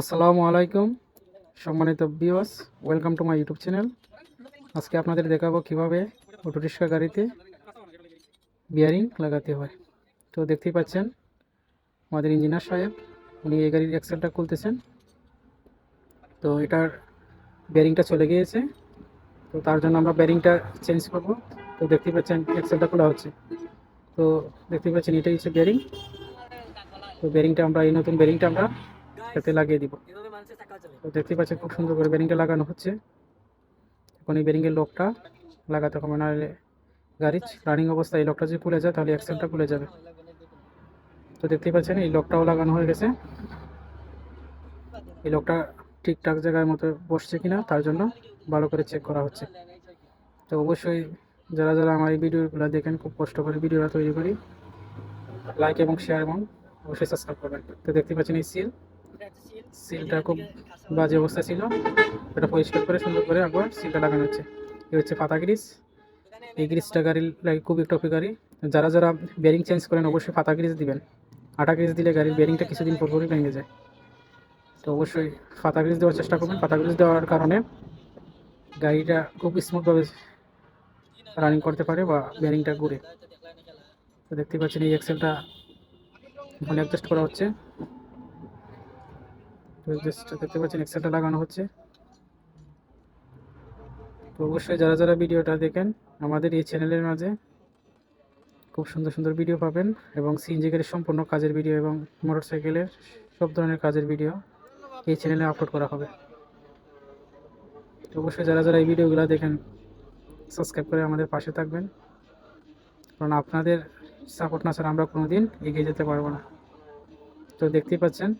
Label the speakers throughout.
Speaker 1: আসসালামু আলাইকুম, সম্মানিত viewers welcome to my YouTube channel আজকে আপনাদের দেখাবো কীভাবে অটো রিক্সা গাড়িতে বিয়ারিং লাগাতে হয়। তো দেখতেই পাচ্ছেন, আমাদের ইঞ্জিনিয়ার সাহেব, উনি এই গাড়ির এক্সেলটা খুলতেছেন। তো এটার বিয়ারিংটা চলে গিয়েছে। তো তার জন্য আমরা বেয়ারিংটা চেঞ্জ করব। তো দেখতেই পাচ্ছেন এক্সেলটা খোলা হচ্ছে। তো দেখতেই পাচ্ছেন, এটাই হচ্ছে বিয়ারিং তো বেয়ারিংটা আমরা, এই নতুন বেয়ারিংটা আমরা এতে লাগিয়ে দিব। তো দেখতে পাচ্ছেন খুব সুন্দর করে বেরিংটা লাগানো হচ্ছে। এখন এই বেরিংয়ের লকটা লাগাতে হবে, নাহলে গাড়ি রানিং অবস্থায় এই লকটা যদি খুলে যায়, তাহলে অ্যাক্সেলটা খুলে যাবে। তো দেখতেই পাচ্ছেন, এই লকটাও লাগানো হয়ে গেছে। এই লকটা ঠিকঠাক জায়গায় মতো বসছে কিনা, তার জন্য ভালো করে চেক করা হচ্ছে। তো অবশ্যই যারা যারা আমার এই ভিডিওগুলো দেখেন, খুব কষ্ট করে ভিডিওটা তৈরি করি। লাইক এবং শেয়ার এবং অবশ্যই সাবস্ক্রাইব করবেন। তো দেখতে পাচ্ছেন এই সিল সিলটা খুব বাজে অবস্থা ছিল। এটা পরিষ্কার করে সুন্দর করে একবার সিলটা লাগানো হচ্ছে। এই হচ্ছে পাতা গ্রিস। এই গ্রিসটা গাড়ি লাগে খুব একটু উপকারী যারা যারা বেরিং চেঞ্জ করেন অবশ্যই পাতা গ্রিস দিবেন। আটা গ্রিস দিলে গাড়ির বেরিংটা কিছুদিন পর পরই ভেঙে যায়। তো অবশ্যই পাতা গ্রিস দেওয়ার চেষ্টা করবেন। পাতা গ্রিস দেওয়ার কারণে গাড়িটা খুব স্মুথভাবে রানিং করতে পারে বা বেরিংটা ঘুরে। তো দেখতে পাচ্ছেন এই এক্সেলটা এখন অ্যাডজাস্ট করা হচ্ছে। জাস্ট দেখতে পাচ্ছেন এক্সেলটা লাগানো হচ্ছে। তো অবশ্যই যারা যারা ভিডিওটা দেখেন, আমাদের এই চ্যানেলের মাঝে খুব সুন্দর সুন্দর ভিডিও পাবেন এবং সিএনজি গাড়ির সম্পূর্ণ কাজের ভিডিও এবং মোটরসাইকেলের সব ধরনের কাজের ভিডিও এই চ্যানেলে আপলোড করা হবে। অবশ্যই যারা যারা এই ভিডিওগুলো দেখেন সাবস্ক্রাইব করে আমাদের পাশে থাকবেন। কারণ আপনাদের সাপোর্ট না ছাড়া আমরা কোনো দিন এগিয়ে যেতে পারব না। তো দেখতেই পাচ্ছেন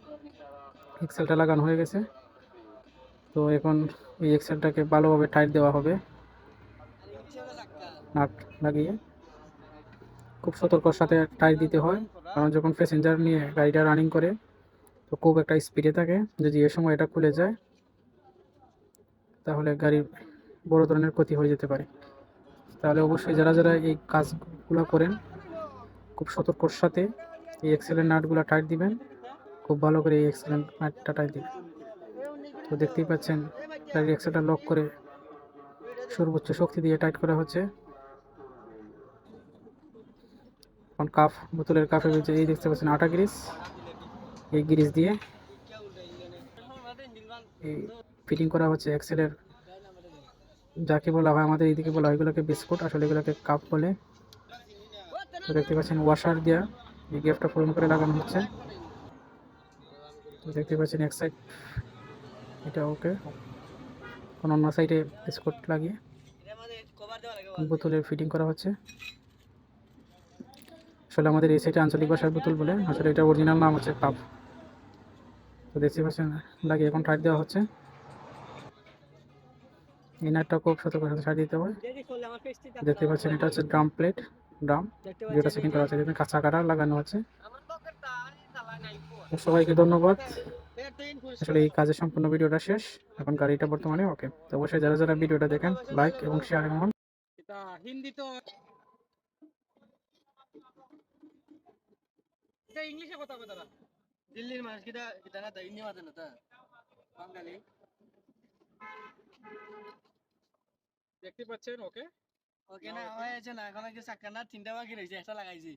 Speaker 1: এক্সেলটা লাগানো হয়ে গেছে। তো এখন এই এক্সেলটাকে ভালোভাবে টাইট দেওয়া হবে। নাট লাগিয়ে। খুব সতর্কর সাথে টাইট দিতে হয়। কারণ যখন প্যাসেঞ্জার নিয়ে গাড়িটা রানিং করে, তো খুব একটা স্পিডে থাকে। যদি এ সময় এটা খুলে যায়, তাহলে গাড়ির বড় ধরনের ক্ষতি হয়ে যেতে পারে। তাহলে অবশ্যই যারা যারা এই কাজগুলো করেন, খুব সতর্কর সাথে এই এক্সেলের নাটগুলো টাইট দিবেন। খুব ভালো করে এই এক্সেলেন্ট নাটটা টাইট দিবেন তো দেখতেই পাচ্ছেন, গাড়ির এক্সেলটা লক করে সর্বোচ্চ শক্তি দিয়ে টাইট করা হচ্ছে। এখন কাপ বোতলের কাপের ভিতরে এই দেখতে পাচ্ছেন আটা গ্রিস এই গ্রিস দিয়ে এই ফিটিং করা হচ্ছে এক্সেলের যাকে বলা হয়, আমাদের এইদিকে বলা হয়, এগুলোকে বিস্কুট, আসলে এগুলোকে কাপ বলে। তো দেখতে পাচ্ছেন ওয়াশার দিয়া, এই গ্যাপটা পূরণ করে লাগানো হচ্ছে। দেখতে পাচ্ছেন এক সাইড এটা ওকে। অন্য সাইডে বিস্কুট লাগিয়ে বোতলের ফিটিং করা হচ্ছে। আসলে আমাদের এই সাইডে আঞ্চলিক ভাষার বোতল বলে, আসলে এটা অরিজিনাল নাম হচ্ছে কাপ তো দেখতে পাচ্ছেন, লাগিয়ে এখন টাইট দেওয়া হচ্ছে। ইনারটা খুব সতর্ক সাথে সাইড দিতে হয় দেখতে পাচ্ছেন, এটা হচ্ছে ড্রাম প্লেট ড্রাম যেটা সেকেন্ড করা হচ্ছে কাঁচা কাটা লাগানো হচ্ছে সবাইকে ধন্যবাদ। আসলে এই কাজের সম্পূর্ণ ভিডিওটা শেষ। এখন গাড়িটা বর্তমানে ওকে। তো অবশ্যই যারা যারা ভিডিওটা দেখেন লাইক এবং শেয়ার এবং
Speaker 2: এটা হিন্দি তো ইংলিশে কথা হবে তারা
Speaker 3: দিল্লির মানুষ কিটা কিটা না তা? ইন্নি না তা? বাঙালি।
Speaker 2: দেখতে পাচ্ছেন ওকে?
Speaker 3: ওকে না হয়েছে না এখন কি চাক্কা না? তিনটা বাকি রয়েছে একটা লাগাইছি।